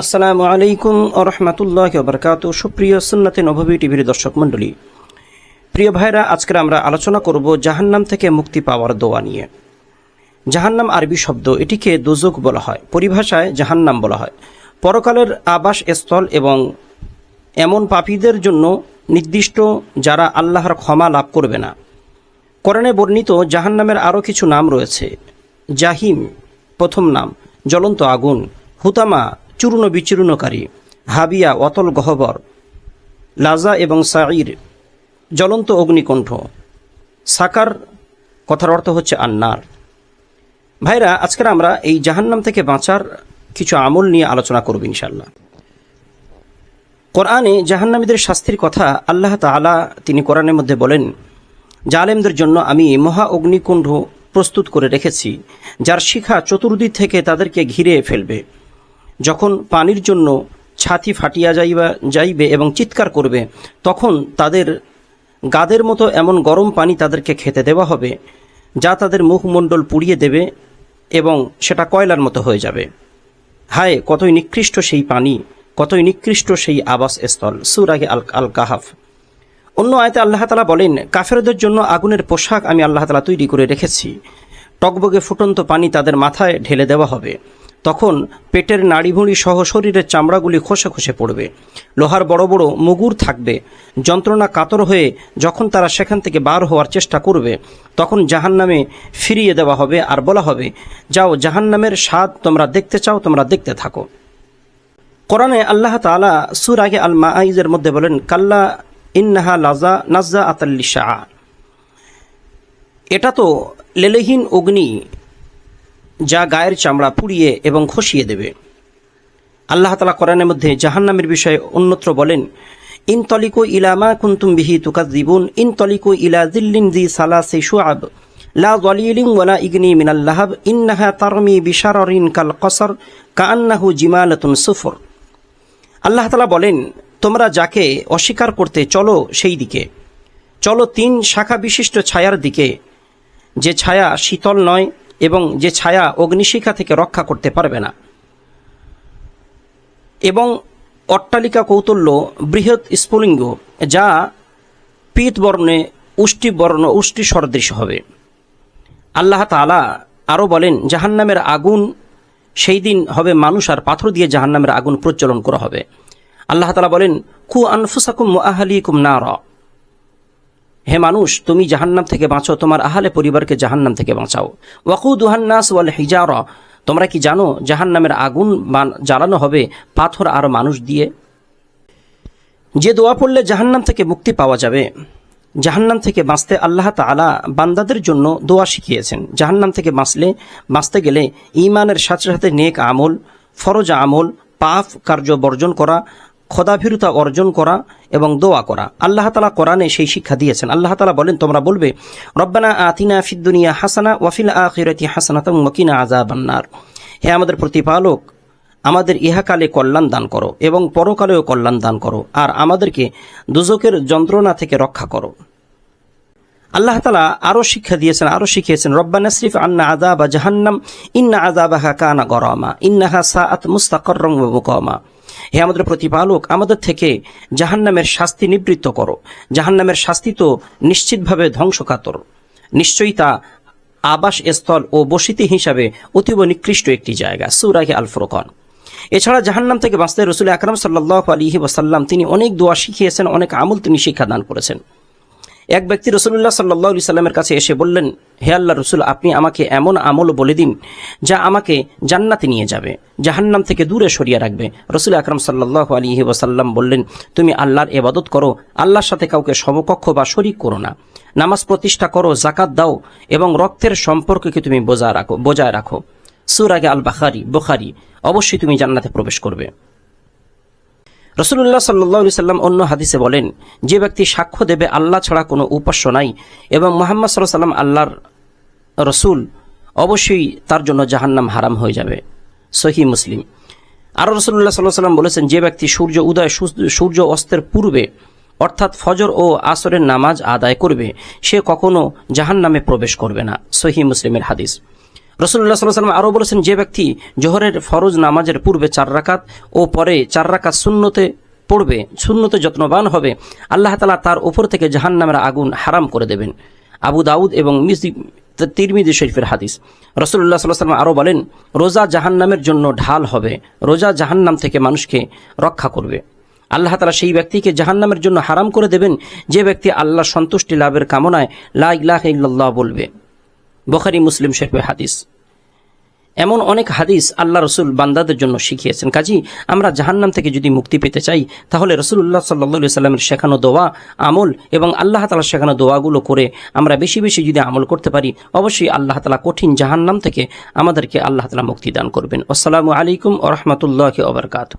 আসসালামু আলাইকুম রহমতুল্লাহ বরকাত। সুপ্রিয় সুন্নতে নভবী টিভির দর্শক মণ্ডলী, প্রিয় ভাইরা আজকে আমরা আলোচনা করব জাহান্নাম থেকে মুক্তি পাওয়ার দোয়া নিয়ে। জাহান্নাম আরবি শব্দ এটিকে দোজক বলা হয়, পরিভাষায় জাহান্নাম বলা হয়। পরকালের আবাস স্থল এবং এমন পাপীদের জন্য নির্দিষ্ট যারা আল্লাহর ক্ষমা লাভ করবে না। করণে বর্ণিত জাহান্নামের আরও কিছু নাম রয়েছে, জাহিম প্রথম নাম, জ্বলন্ত আগুন, হুতামা চূর্ণ বিচূর্ণকারী, হাবিয়া, অতল গহবর, লাজা এবং সাঈর, জ্বলন্ত অগ্নিকণ্ঠ। সাকার, কথার অর্থ হচ্ছে আন্নার। ভাইরা, আজকের আমরা এই জাহান্নাম থেকে বাঁচার কিছু আমল নিয়ে আলোচনা করব ইনশাল্লাহ কোরআনে জাহান্নামীদের শাস্তির কথা আল্লাহ তাআলা তিনি কোরআনের মধ্যে বলেন, জালেমদের জন্য আমি মহা অগ্নিকুণ্ড প্রস্তুত করে রেখেছি, যার শিখা চতুর্দিক থেকে তাদেরকে ঘিরে ফেলবে। যখন পানির জন্য ছাতি ফাটিয়া যাইবা, যাইবে এবং চিৎকার করবে, তখন তাদের গাদের মতো এমন গরম পানি তাদেরকে খেতে দেওয়া হবে, যা তাদের মুখমণ্ডল পুড়িয়ে দেবে এবং সেটা কয়লার মতো হয়ে যাবে। হায়, কতই নিকৃষ্ট সেই পানি, কতই নিকৃষ্ট সেই আবাস স্থল। সুরাগে আল আল কাহাফ অন্য আয়তে আল্লাহ তালা বলেন, কাফেরদের জন্য আগুনের পোশাক আমি আল্লাহ তালা তৈরি করে রেখেছি। টকবগে ফুটন্ত পানি তাদের মাথায় ঢেলে দেওয়া হবে। তখন পেটের নাড়িভুঁড়ি সহ শরীরের চামড়াগুলি খসে খসে পড়বে। লোহার বড় বড় মুগুর থাকবে। যন্ত্রণা কাতর হয়ে যখন তারা সেখান থেকে বার হওয়ার চেষ্টা করবে, তখন জাহান্নামে ফিরিয়ে দেওয়া হবে আর বলা হবে, যাও জাহান্নামের স্বাদ তোমরা দেখতে চাও, তোমরা দেখতে থাকো। কোরআনে আল্লাহ তাআলা সুর আগে আল মাআইজের মধ্যে বলেন, কাল্লা ইন্নাহা লাজা নাজা আতাল্লি শাহ এটা তো লেলেহীন অগ্নি যা গায়ের চামড়া পুড়িয়ে এবং খসিয়ে দেবে। আল্লাহ তালা কোরআনের মধ্যে জাহান্নামের বিষয়ে অন্যত্র বলেন, ইন তলিকো ইলামা কুন্তুম বিহি তুকাদ্দিবুন ইন তলিকো ইলা দিল্লিন জি সালাসি শুআব, লা গলিলিং ওয়ালা ইগনি মিনাল লাহাব, ইন্নাহা তারমি বিশাররিন কাল কসর, কাআন্নাহু জিমালাতুন সুফর। আল্লাহ তালা বলেন, তোমরা যাকে অস্বীকার করতে চলো সেই দিকে। চলো তিন শাখা বিশিষ্ট ছায়ার দিকে, যে ছায়া শীতল নয় এবং যে ছায়া অগ্নিশিখা থেকে রক্ষা করতে পারবে না। এবং অট্টালিকা কৌতুল্য বৃহৎ স্ফুলিঙ্গ, যা পীত বর্ণে উষ্টি সদৃশ হবে। আল্লাহ তাআলা আরও বলেন, জাহান্নামের আগুন, সেই দিন হবে মানুষ আর পাথর দিয়ে জাহান্নামের আগুন প্রজ্বলন করা হবে। আল্লাহ তালা বলেন কু আনফুসাকুম আহালিকুম নার। হে মানুষ, তুমি জাহান্নাম থেকে বাঁচো, তোমার আহালে পরিবারকে জাহান্নাম থেকে বাঁচাও। ওয়াকু দুহান্নাস ওয়াল হিজার তোমরা কি জানো জাহান্নামের আগুন জ্বালানো হবে পাথর আর মানুষ দিয়ে? যে দোয়া পড়লে জাহান্নাম থেকে মুক্তি পাওয়া যাবে। জাহান্নাম থেকে বাঁচতে আল্লাহ তাআলা বান্দাদের জন্য দোয়া শিখিয়েছেন। জাহান্নাম থেকে বাঁচলে, বাঁচতে গেলে ঈমানের সাথে সাথে নেক আমল, ফরজ আমল, পাপ কার্য বর্জন করা খদাভীরতা অর্জন করা এবং দোয়া করা। আল্লাহ তালা কোরআনে সেই শিক্ষা দিয়েছেন। আল্লাহ তালা বলেন, তোমরা বলবে, রব্বানা আতিনা ফিদ্দুনিয়া হাসানা ওয়াফিল আখিরাতি হাসানাতাম ওয়াকিনা আযাবান্নার হে আমাদের প্রতিপালক, আমাদের ইহাকালে কল্যাণ দান করো এবং পরকালেও কল্যাণ দান করো, আর আমাদেরকে দুজকের যন্ত্রণা থেকে রক্ষা করো। আল্লাহ তালা আরও শিক্ষা দিয়েছেন আরও শিখিয়েছেন রব্বা নসরিফ আন্না আদাবা জাহান্নাম, ইন্না আদাবাহা কানা গরমা, ইন্নাহা সাআত মুস্তাকরম মুকমা। হে আমাদের প্রতিপালক, আমাদের থেকে জাহান্নামের শাস্তি নিবৃত্ত করো। জাহান্নামের শাস্তি তো নিশ্চিতভাবে ধ্বংসকাতর। নিশ্চয়ই তা আবাস স্থল ও বসিতি হিসাবে অতীব নিকৃষ্ট একটি জায়গা সুরাহি আল ফুরকন এছাড়া জাহান্নাম থেকে বাঁচতে রসুল আকরাম সাল্লাহ আলহি ওয়াসাল্লাম তিনি অনেক দোয়া শিখিয়েছেন, অনেক আমল তিনি শিক্ষাদান করেছেন। এক ব্যক্তি রসুল্লাহ সাল্লাহ সাল্লামের কাছে এসে বললেন, হে আল্লাহ রসুল, আপনি আমাকে এমন আমল বলে দিন যা আমাকে জান্নাতে নিয়ে যাবে, জাহান্নাম থেকে দূরে সরিয়ে রাখবে। রসুল আকরম সাল্লাহ আলী ওসাল্লাম বললেন, তুমি আল্লাহর এবাদত করো, আল্লাহর সাথে কাউকে সমকক্ষ বা শরিক করো না। নামাজ প্রতিষ্ঠা করো জাকাত দাও এবং রক্তের সম্পর্ককে তুমি বজায় রাখো বজায় রাখো। সুর আগে আল বাখারি বুখারি, অবশ্যই তুমি জান্নাতে প্রবেশ করবে। রসুল্লাহ সাল্লাহ সাল্লাম অন্য হাদিসে বলেন, যে ব্যক্তি সাক্ষ্য দেবে আল্লাহ ছাড়া কোনো উপাস্য নাই এবং মোহাম্মদ সাল্লাহ সাল্লাম আল্লাহর রসুল, অবশ্যই তার জন্য জাহান্নাম হারাম হয়ে যাবে। সহি মুসলিম। আরও রসুল্লাহ সাল্লাহ সাল্লাম বলেছেন, যে ব্যক্তি সূর্য উদয়, সূর্য- অস্তের পূর্বে, অর্থাৎ ফজর ও আসরের নামাজ আদায় করবে, সে কখনো জাহান্নামে প্রবেশ করবে না। সহি মুসলিমের হাদিস। রসুল্লাহ সাল্লাহ সাল্লাম আরও বলেছেন, যে ব্যক্তি জোহরের ফরজ নামাজের পূর্বে চার রাকাত ও পরে চার রাকাত শূন্যতে পড়বে শূন্যতে যত্নবান হবে, আল্লাহ তালা তার উপর থেকে জাহান্নামের আগুন হারাম করে দেবেন। আবু দাউদ এবং মিসি তিরমিদি শরীফের হাদিস। রসুল্লাহ সাল্লাহ সাল্লাম আরও বলেন, রোজা জাহান্নামের জন্য ঢাল হবে, রোজা জাহান্নাম থেকে মানুষকে রক্ষা করবে। আল্লাহ তালা সেই ব্যক্তিকে জাহান্নামের জন্য হারাম করে দেবেন, যে ব্যক্তি আল্লাহ সন্তুষ্টি লাভের কামনায় লা ইলাহা বলবে। বখারি, মুসলিম শরীফের হাদিস। এমন অনেক হাদিস আল্লাহ রসুল বান্দাদের জন্য শিখিয়েছেন। কাজী, আমরা জাহান্নাম থেকে যদি মুক্তি পেতে চাই, তাহলে রসুল্লাহ সাল্লা সাল্লামের শেখানো দোয়া, আমল এবং আল্লাহ তালা শেখানো দোয়াগুলো করে আমরা বেশি বেশি যদি আমল করতে পারি, অবশ্যই আল্লাহ তালা কঠিন জাহান্নাম থেকে আমাদেরকে আল্লাহ তালা মুক্তি দান করবেন। আসসালামু আলাইকুম ও রহমতুল্লাহ ওবরকাত